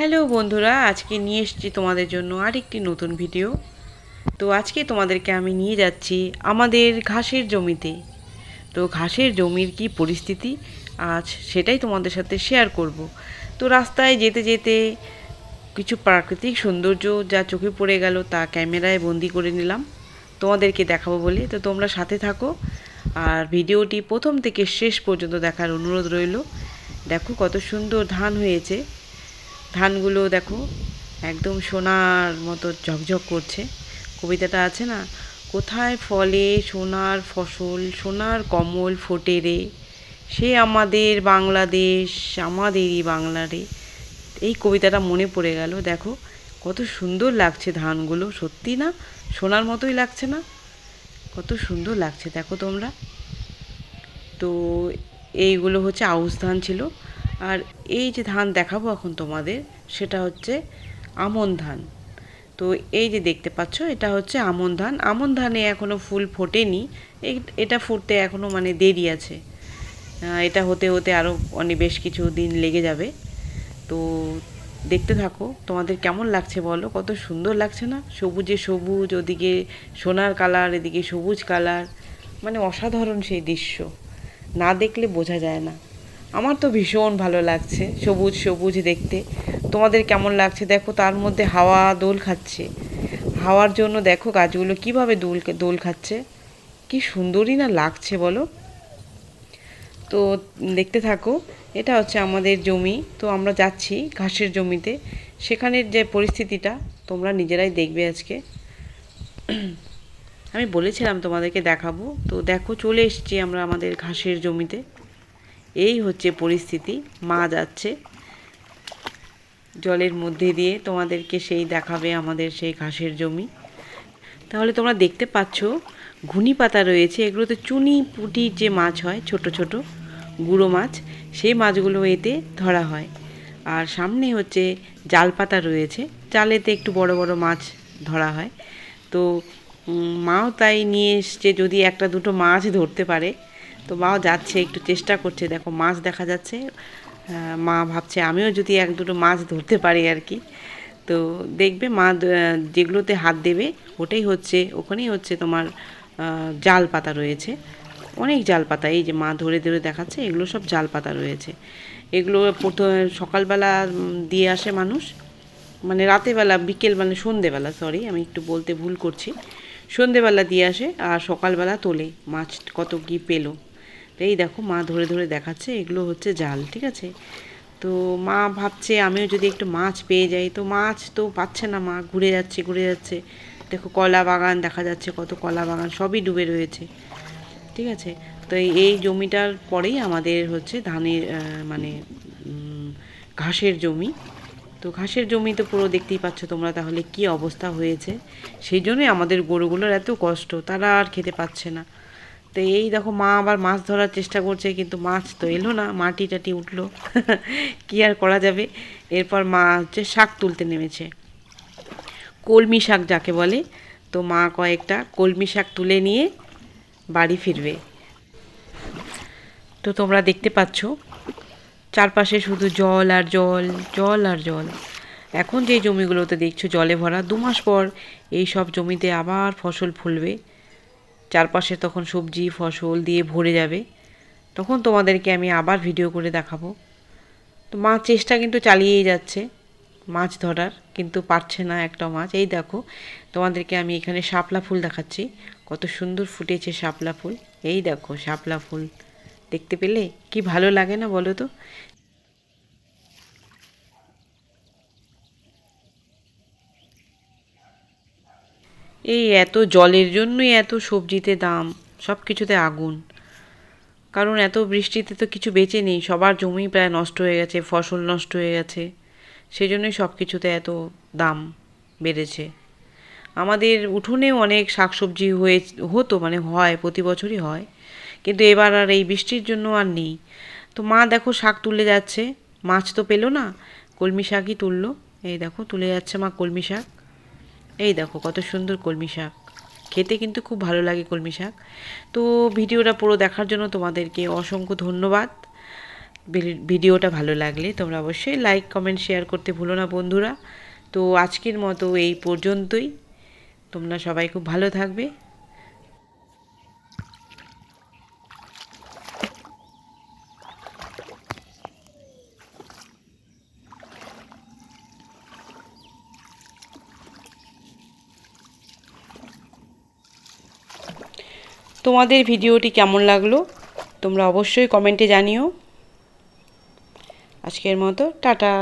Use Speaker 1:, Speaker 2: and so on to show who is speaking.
Speaker 1: Hello বন্ধুরা, আজকে নিয়ে এসেছি তোমাদের জন্য আরেকটি নতুন ভিডিও। তো আজকে তোমাদেরকে আমি নিয়ে যাচ্ছি আমাদের ঘাসের জমিতে। তো ঘাসের জমির কি পরিস্থিতি, আজ সেটাই তোমাদের সাথে শেয়ার করব। তো রাস্তায় যেতে যেতে কিছু প্রাকৃতিক সৌন্দর্য যা চোখে পড়ে গেল তা ক্যামেরায় বন্দি করে নিলাম। তোমাদেরকে দেখাবো বলে। তো তোমরা সাথে থাকো। আর ভিডিওটি প্রথম থেকে শেষ পর্যন্ত দেখার অনুরোধ রইল। দেখো কত সুন্দর ধান হয়েছে। ধানগুলো দেখো, একদম সোনার মতো ঝকঝক করছে। কবিতাটা আছে না? কোথায় ফলে সোনার ফসল, সোনার কমল ফোটে রে? সে আমাদের বাংলাদেশ, আমাদেরই বাংলা রে। এই কবিতাটা মনে পড়ে গেল, দেখো। কত সুন্দর লাগছে ধানগুলো, সত্যি না? সোনার মতোই লাগছে না? কত সুন্দর লাগছে, দেখো তোমরা। তো এইগুলো হচ্ছে আউশ ধান ছিল। আর এই যে ধান দেখাবো এখন তোমাদের, সেটা হচ্ছে আমন ধান। তো এই যে দেখতে পাচ্ছ, এটা হচ্ছে আমন ধান। আমন ধানে এখনও ফুল ফোটেনি এটা ফুটতে এখনও মানে দেরি আছে। এটা হতে হতে আরও অনেক বেশ কিছু দিন লেগে যাবে। তো দেখতে থাকো, তোমাদের কেমন লাগছে বলো? কত সুন্দর লাগছে না? সবুজে সবুজ, ওদিকে সোনার কালার, এদিকে সবুজ কালার। মানে অসাধারণ সেই দৃশ্য। না দেখলে বোঝা যায় না। আমার তো ভীষণ ভালো লাগছে, সবুজ সবুজ দেখতে। তোমাদের কেমন লাগছে? দেখো, তার মধ্যে হাওয়া দোল খাচ্ছে। হাওয়ার জন্য দেখো গাছগুলো কীভাবে দোল দোল খাচ্ছে। কি সুন্দরই না লাগছে বলো। তো দেখতে থাকো, এটা হচ্ছে আমাদের জমি। তো আমরা যাচ্ছি ঘাসের জমিতে। সেখানের যে পরিস্থিতিটা তোমরা নিজেরাই দেখবে আজকে। আমি বলেছিলাম তোমাদেরকে দেখাবো। তো দেখো, চলে এসেছি আমরা আমাদের ঘাসের জমিতে। এই হচ্ছে পরিস্থিতি, মা যাচ্ছে। জলের মধ্যে দিয়ে তোমাদেরকে সেই দেখাবে আমাদের সেই ঘাসের জমি। তাহলে তোমরা দেখতে পাচ্ছ, ঘুনি পাতা রয়েছে, এগুলোতে চুনি পুটির যে মাছ হয়, ছোট ছোট গুঁড়ো মাছ, সেই মাছগুলো এতে ধরা হয়। আর সামনে হচ্ছে জাল পাতা রয়েছে, জালেতে একটু বড় বড় মাছ ধরা হয়। তো মাও তাই নিয়ে এসছে, যদি একটা দুটো মাছ ধরতে পারে তো মাও যাচ্ছে, একটু চেষ্টা করছে, দেখো মাছ দেখা যাচ্ছে। মা ভাবছে আমিও যদি এক দুটো মাছ ধরতে পারি আর কি। তো দেখবে মা যেগুলোতে হাত দেবে, ওটাই হচ্ছে, ওখানেই হচ্ছে তোমার জাল পাতা রয়েছে। অনেক জাল পাতা, এই যে মা ধরে ধরে দেখাচ্ছে, এগুলো সব জাল পাতা রয়েছে। এগুলো প্রথম সকালবেলা দিয়ে আসে মানুষ। মানে রাতেবেলা বিকেল মানে সন্ধেবেলা সরি আমি একটু বলতে ভুল করছি। সন্ধেবেলা দিয়ে আসে, আর সকালবেলা তোলে, মাছ কত কি পেল। এই দেখো মা ধরে ধরে দেখাচ্ছে, এগুলো হচ্ছে জাল, ঠিক আছে? তো মা ভাবছে আমিও যদি একটু মাছ পেয়ে যাই, তো মাছ তো পাচ্ছে না মা, ঘুরে যাচ্ছে ঘুরে যাচ্ছে। দেখো কলা বাগান দেখা যাচ্ছে, কত কলা বাগান, সবই ডুবে রয়েছে, ঠিক আছে? তো এই- জমিটার পরেই আমাদের হচ্ছে ধানের মানে ঘাসের জমি। তো ঘাসের জমি তো পুরো দেখতেই পাচ্ছ তোমরা তাহলে কি অবস্থা হয়েছে। সেই জন্যই আমাদের গরুগুলোর এত কষ্ট, তারা আর খেতে পাচ্ছে না। তো এই দেখো মা আবার মাছ ধরার চেষ্টা করছে, কিন্তু মাছ তো এলো না, মাটি টাটি উঠল। কি আর করা যাবে? এরপর মা হচ্ছে শাক তুলতে নেমেছে। কলমি শাক যাকে বলে, তো মা কয়েকটা কলমি শাক তুলে নিয়ে বাড়ি ফিরবে। তো তোমরা দেখতে পাচ্ছ, চারপাশে শুধু জল আর জল জল আর জল। এখন যে জমিগুলোতে দেখছ জলে ভরা, দু মাস পর এই সব জমিতে আবার ফসল ফুলবে। চারপাশে তখন সবজি, ফসল দিয়ে ভরে যাবে। তখন তোমাদেরকে আমি আবার ভিডিও করে দেখাবো। তো মাছ চেষ্টা কিন্তু চালিয়েই যাচ্ছে। মাছ ধরার কিন্তু পারছে না একটা মাছ। এই দেখো, তোমাদেরকে আমি এখানে শাপলা ফুল দেখাচ্ছি। কত সুন্দর ফুটেছে শাপলা ফুল। এই দেখো, শাপলা ফুল। দেখতে পেলে? কি ভালো লাগে না বলো তো? এই এত জলের জন্যই এত সবজিতে দাম সব কিছুতে আগুন। কারণ এত বৃষ্টিতে তো কিছু বেঁচে নেই, সবার জমি প্রায় নষ্ট হয়ে গেছে, ফসল নষ্ট হয়ে গেছে। সেই জন্যই সব কিছুতে এত দাম বেড়েছে। আমাদের উঠোনেও অনেক শাকসবজি হয়ে, হতো মানে হয়, প্রতি বছরই হয়। কিন্তু এবার আর এই বৃষ্টির জন্য আর নেই। তো মা দেখো শাক তুলে যাচ্ছে, মাছ তো পেল না, কলমি শাকই তুললো। এই দেখো, তুলে যাচ্ছে মা কলমি শাক। এই দেখো কত সুন্দর কলমি শাক। খেতে কিন্তু খুব ভালো লাগে কলমি শাক। তো ভিডিওটা পুরো দেখার জন্য তোমাদেরকে অসংখ্য ধন্যবাদ। ভিডি- ভিডিওটা ভালো লাগলে তোমরা অবশ্যই লাইক কমেন্ট শেয়ার করতে ভুলো না বন্ধুরা। তো আজকের মতো এই পর্যন্তই। তোমরা সবাই খুব ভালো থাকবে। তোমাদের ভিডিওটি কেমন লাগল তোমরা অবশ্যই কমেন্টে জানিও। আজকের মতো টাটা।